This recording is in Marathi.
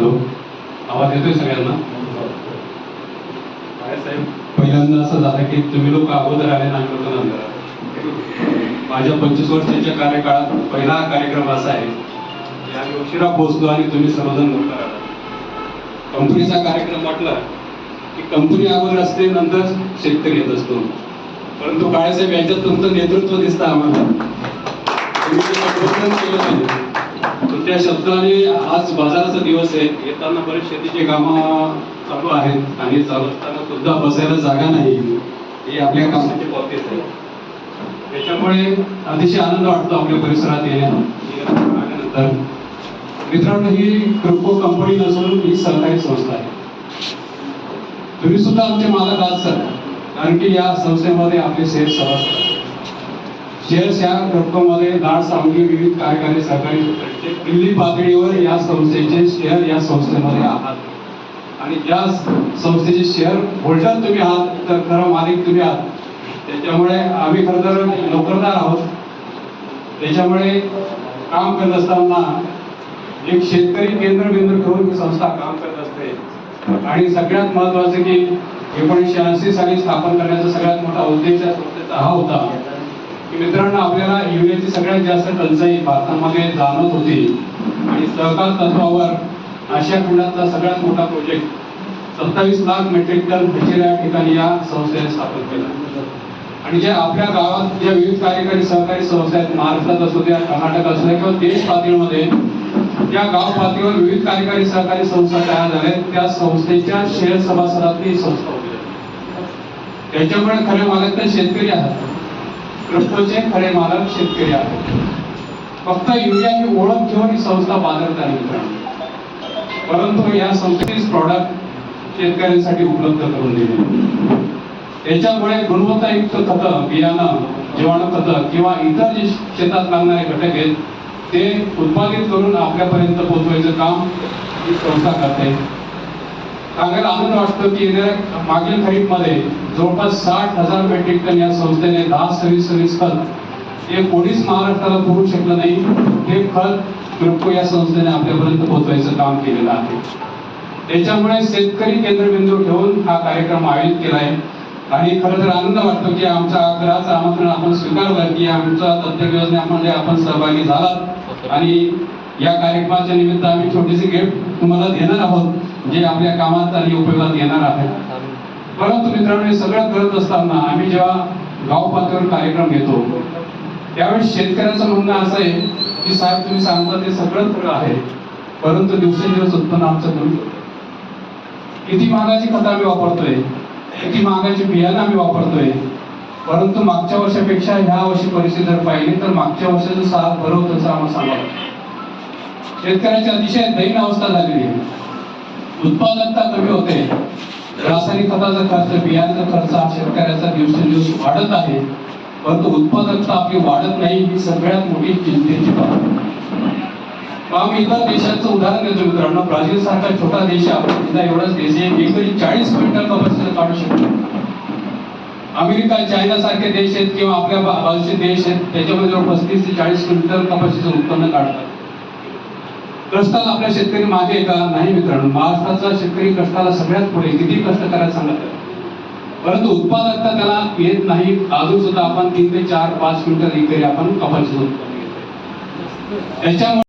हॅलो. आवाज येतोय सगळ्यांना? साहेब पहिल्यांदा असं झालं की तुम्ही लोक अगोदर आले ना लोक नंतर. माझ्या पंचवीस वर्षांच्या कार्यकाळात पहिला कार्यक्रम असा आहे की आम्ही उशिरा पोहोचलो आणि तुम्ही सर्वजण लवकर आला कंपनीचा कार्यक्रम म्हटला की कंपनी अगोदर असते नंतर शेतकरी येत असतो. परंतु काळेसाहेब यांच्यात तुमचं नेतृत्व दिसतं आम्हाला. तुम्ही केलं पाहिजे. तर त्या शब्दाने आज बाजाराचा दिवस आहे. येताना बरेच शेतीचे कामं चालू आहेत. आणि चालू असताना सुद्धा बसायला जागा नाही. ही आपल्या कामाची बाबतीत आहे त्याच्यामुळे अतिशय आनंद वाटतो आपल्या परिसरात येण्यानंतर मित्रांनो ही क्रिप्टो कंपनी नसून ही सरकारी संस्था आहे. तुम्ही सुद्धा आमचे मालक आहात सर. कारण की या संस्थेमध्ये आपले शेअर सभासद शेअर्स या रक्कममध्ये लाड सांगली विविध कार्यकारी सहकारी दिल्ली पातळीवर या संस्थेचे शेअर या संस्थेमध्ये आहात. आणि ज्या संस्थेचे शेअर होल्डर तुम्ही आहात तर खरं मालिक तुम्ही आहात. त्याच्यामुळे आम्ही खरं तर नोकरदार आहोत. त्याच्यामुळे काम करत असताना एक शेतकरी केंद्रबिंदू ठेवून ही संस्था काम करत असते. आणि सगळ्यात महत्वाचं की एकोणीसशे ऐंशी साली स्थापन करण्याचा सगळ्यात मोठा उद्देश या संस्थेचा हा होता. की मित्रांनो आपल्याला युरियाची सगळ्यात जास्त टंचाई भारतामध्ये जाणवत होती. आणि सहकार तत्वावर आशिया खंडातला सगळ्यात मोठा प्रोजेक्ट सत्तावीस लाख मेट्रिक टन या ठिकाणी या संस्थेने स्थापन केला. आणि जे आपल्या गावात ज्या विविध कार्यकारी सहकारी संस्था आहेत महाराष्ट्रात असू द्या कर्नाटक असू द्या किंवा देश पातळीमध्ये या गाव पातळीवर विविध कार्यकारी सहकारी संस्था तयार झाल्या. त्या संस्थेच्या शेअर सभासदातली संस्था होती त्याच्यामुळे खरे मागत तर शेतकरी आहात. क्रिप्टोचे खरे मालक शेतकरी आहेत. फक्त युरिया ही ओळख घेऊन ही संस्था बाजारात आली परंतु या संस्थेचीच प्रॉडक्ट शेतकऱ्यांसाठी उपलब्ध करून दिले. याच्यामुळे गुणवत्तायुक्त खतं बियाणं जीवाणू खतं किंवा इतर जे शेतात लागणारे घटक आहेत ते उत्पादित करून आपल्यापर्यंत पोहोचवायचं काम ही संस्था करते. सांगायला आनंद वाटतो की येणाऱ्या मागील खरीपमध्ये जवळपास साठ हजार मेट्रिक टन या संस्थेने दहा सव्वीस सव्वीस खत हे कोणीच महाराष्ट्राला पुरू शकलं नाही. हे खत क्रिप्टो या संस्थेने आपल्यापर्यंत पोहोचवायचं काम केलेलं आहे. त्याच्यामुळे शेतकरी केंद्रबिंदू ठेवून हा कार्यक्रम आयोजित केला आहे आणि खरं तर आनंद वाटतो की आमच्या आग्रहाचं आमंत्रण आपण स्वीकारलं की आमच्या दत्तक योजनेमध्ये आपण सहभागी झालात. आणि या कार्यक्रमाच्या निमित्त आम्ही छोटीशी गिफ्ट तुम्हाला देणार आहोत. जे आपल्या कामात आणि उपयोगात येणार आहे. परंतु मित्रांनो हे सगळं करत असताना आम्ही जेव्हा गाव पातळीवर कार्यक्रम घेतो त्यावेळेस शेतकऱ्याचं म्हणणं असं आहे की साहेब तुम्ही सांगता ते सगळं खरं आहे परंतु दिवसेंदिवस उत्पन्न आमचं कमी किती महागाची खतं आम्ही वापरतोय किती महागाची बियाणं आम्ही वापरतोय परंतु मागच्या वर्षापेक्षा ह्या वर्षी परिस्थिती जर पाहिली तर मागच्या वर्षाचं साथ बरं होतं असं आम्हाला सांगा शेतकऱ्याची अतिशय दैन अवस्था झालेली आहे. उत्पादकता कमी होते. रासायनिक खताचा खर्च बियाण्याचा खर्च हा शेतकऱ्याचा दिवसेंदिवस वाढत आहे. परंतु उत्पादकता आपली वाढत नाही ही सगळ्यात मोठी चिंतेची बाब मग आम्ही इतर देशाचं उदाहरण देतो मित्रांनो. ब्राझील सारखा छोटा देश आहे. एवढाच देश आहे. एकरी चाळीस क्विंटल कपाशीचं काढू शकतो. अमेरिका चायना सारखे देश आहेत किंवा आपल्या बाजूचे देश आहेत. त्याच्यामध्ये जवळ पस्तीस ते चाळीस क्विंटल कपाशीचं उत्पन्न काढतात. कष्टाला आपल्या शेतकरी मागे आहे का? नाही मित्रांनो. महाराष्ट्राचा शेतकरी कष्टाला सगळ्यात पुढे किती कष्ट करायला सांगत आहे. परंतु उत्पादकता त्याला येत नाही. अजून सुद्धा आपण तीन ते चार पाच क्विंटल एकरी आपण कपाशी त्याच्यामुळे